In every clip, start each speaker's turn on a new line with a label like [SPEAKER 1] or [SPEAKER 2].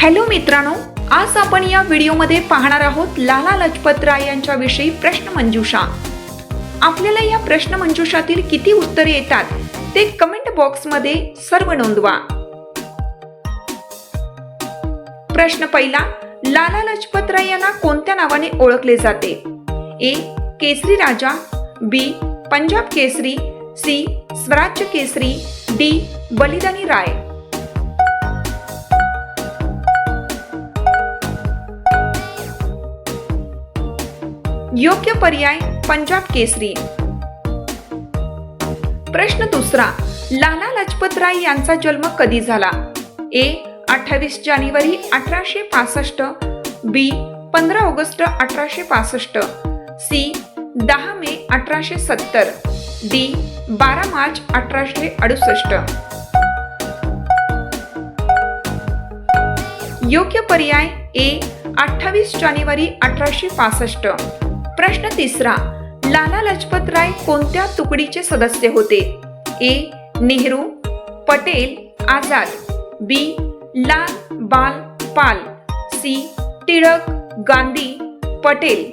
[SPEAKER 1] Hello मित्रांनो आज आपण या व्हिडिओमध्ये पाहणार आहोत लाला लजपत राय यांच्या विषयी प्रश्न मंजुषा. आपल्याला या प्रश्न मंजुषातील किती उत्तरे येतात ते कमेंट बॉक्समध्ये सर्व नोंदवा. प्रश्न पहिला लाला लजपत राय यांना कोणत्या नावाने ओळखले जाते? ए केसरी राजा बी पंजाब केसरी सी स्वराज्य केसरी डी बलिदानी राय. योग्य पर्याय पंजाब केसरी. प्रश्न दुसरा लाला लजपत राय यांचा जन्म कधी झाला? ए अठ्ठावीस जानेवारी अठराशे पासष्ट बी पंधरा ऑगस्ट अठराशे पासष्ट सी दहा मे अठराशे सत्तर डी बारा मार्च अठराशे अडुसष्ट. योग्य पर्याय ए अठ्ठावीस जानेवारी अठराशे पासष्ट. प्रश्न तिसरा. लाला लजपत राय कोणत्या तुकडीचे सदस्य होते? ए. Nehru Patel Azad. B. Lal Bal Pal. C. Tilak Gandhi Patel.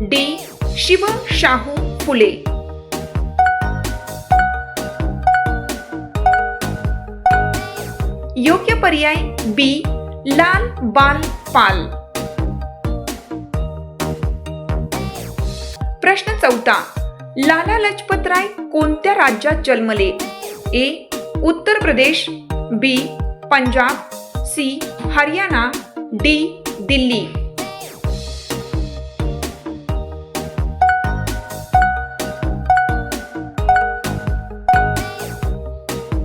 [SPEAKER 1] D. Shiv Shahu Phule. योग्य पर्याय बी. लाल बाल पाल. प्रश्न चौथा. लाला लजपत राय कोणत्या राज्यात जन्मले? A. Uttar Pradesh B. Punjab C. Haryana D. Delhi.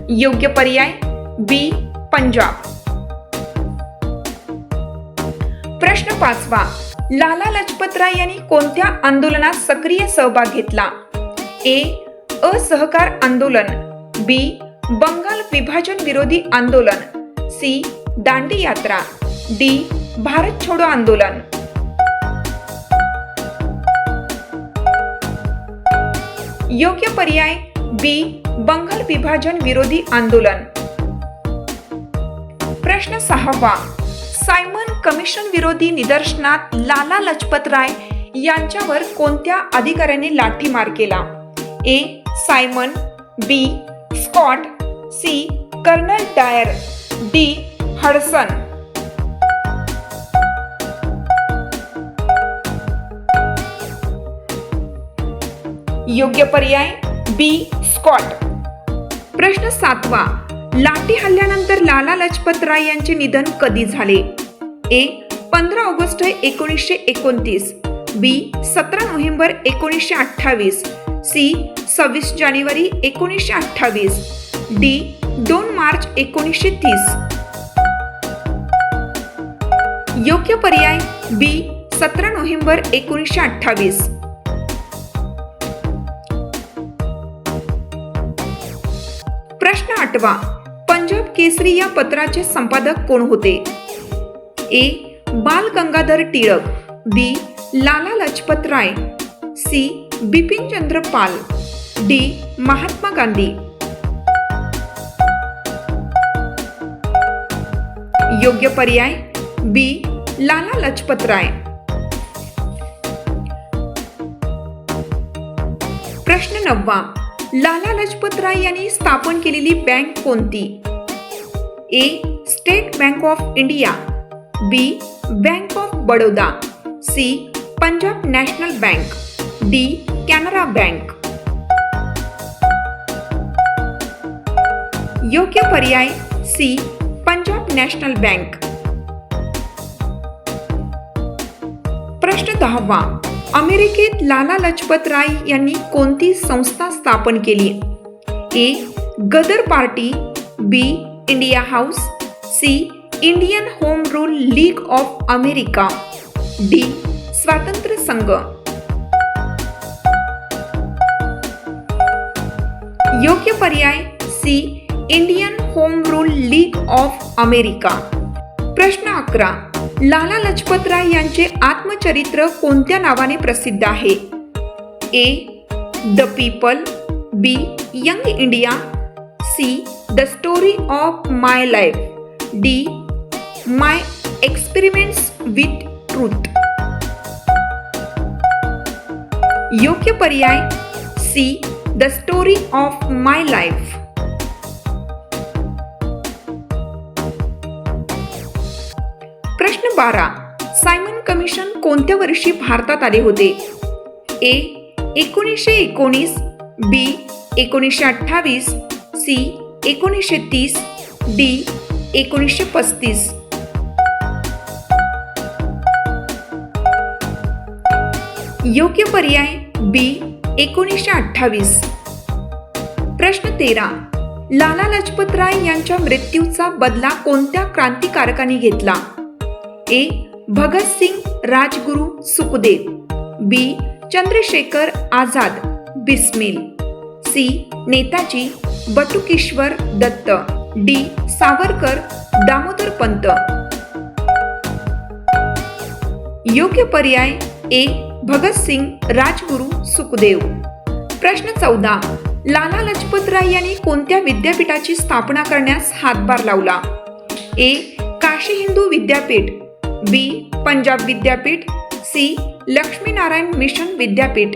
[SPEAKER 1] योग्य पर्याय बी. पंजाब. प्रश्न पाचवा. लाला लजपत राय यांनी कोणत्या आंदोलनात सक्रिय सहभाग घेतला? ए. असहकार आंदोलन. बी. बंगाल विभाजन विरोधी आंदोलन. सी. दांडी यात्रा. डी. भारत छोडो आंदोलन. योग्य पर्याय. बी. बंगाल विभाजन विरोधी आंदोलन. प्रश्न सहावा. सायमन कमिशन विरोधी निदर्शनात लाला लजपत राय यांच्यावर कोणत्या अधिकाऱ्याने लाठीमार केला? A. Simon B. Scott C. Colonel Dyer D. Hudson. योग्य पर्याय? बी. स्कॉट. प्रश्न सातवा. लाठी हल्ल्यानंतर लाला लजपत राय यांचे निधन कधी झाले? ए पंधरा ऑगस्ट एकोणीसशे एकोणतीस. बी सतरा नोव्हेंबर एकोणीसशे अठ्ठावीस. सी सव्वीस जानेवारी एकोणीसशे अठ्ठावीस. डी दोन मार्च एकोणीसशे तीस. योग्य पर्याय? बी सतरा नोव्हेंबर एकोणीसशे अठ्ठावीस. प्रश्न आठवा. पंजाब केसरी या पत्राचे संपादक कोण होते? A Bal Gangadhar Tilak. B Lala Lajpat Rai. C Bipin Chandra Pal. D Mahatma Gandhi. योग्य पर्याय? बी लाला लजपत राय. प्रश्न नववा. लाला लजपत राय यांनी स्थापन केलेली बँक कोणती? A State Bank of India. B Bank of Baroda C Punjab national bank D Canara bank योग्य पर्याय सी पंजाब नॅशनल बँक प्रश्न दहावा. अमेरिकेत लाला लजपत राय यांनी कोणती संस्था स्थापन केली? A Ghadar party. B India house. C Indian home rule league of America D स्वातंत्र्य संघ. योग्य पर्याय C Indian home rule league of America. प्रश्न अकरा. लाला लजपत राय यांचे आत्मचरित्र कोणत्या नावाने प्रसिद्ध आहे? A the people B young India C the story of my life D my experiments with truth योग्य पर्याय C the story of my life प्रश्न बारा. सायमन कमिशन कोणत्या वर्षी भारतात आले होते? ए एकोणीसशे एकोणीस. बी एकोणीसशे अठ्ठावीस. सी एकोणीसशे तीस. डी एकोणीसशे पस्तीस. योग्य पर्याय बी एकोणीसशे अठ्ठावीस. प्रश्न तेरा. लाला लजपत राय यांच्या मृत्यूचा बदला कोणत्या क्रांतिकारकांनी घेतला? A Bhagat Singh Rajguru Sukhdev. B Chandrashekhar Azad Bismil. C Netaji Batukeshwar Dutt. D Savarkar Damodar Pant. योग्य पर्याय ए भगतसिंग राजगुरू सुखदेव. प्रश्न चौदा. लाला लजपत राय यांनी कोणत्या विद्यापीठाची स्थापना करण्यास हातभार लावला? ए. काशी हिंदू विद्यापीठ. बी. पंजाब विद्यापीठ. सी. लक्ष्मीनारायण मिशन विद्यापीठ.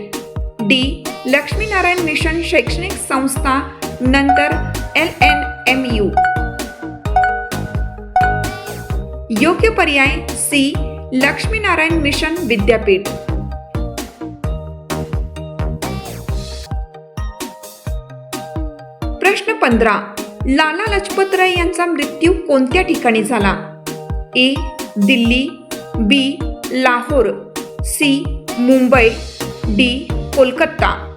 [SPEAKER 1] डी. लक्ष्मीनारायण मिशन शैक्षणिक संस्था नंतर एल एन एम यू. योग्य पर्याय सी. लक्ष्मीनारायण मिशन विद्यापीठ. प्रश्न पंधरा. लाला लजपत राय यांचा मृत्यू कोणत्या ठिकाणी झाला? A. Delhi B. Lahore C. Mumbai D. Kolkata.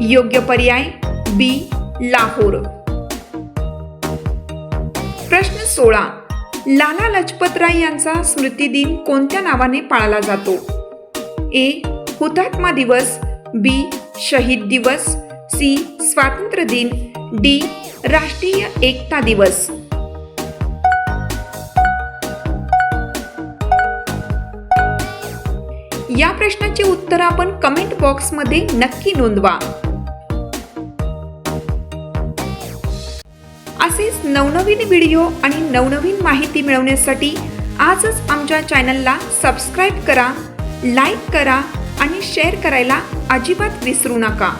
[SPEAKER 1] योग्य पर्याय बी. लाहोर. प्रश्न सोळा. लाला लजपत राय यांचा स्मृती दिन कोणत्या नावाने पाळला जातो? ए हुतात्मा दिवस बी शहीद दिवस सी स्वातंत्र्य दिन डी राष्ट्रीय एकता दिवस. या प्रश्नाचे उत्तर आपण कमेंट बॉक्समध्ये नक्की नोंदवा. असेच नवनवीन व्हिडिओ आणि नवनवीन माहिती मिळवण्यासाठी आजच आमच्या चॅनलला सबस्क्राईब करा. लाईक करा आणि शेअर करायला अजिबात विसरू नका.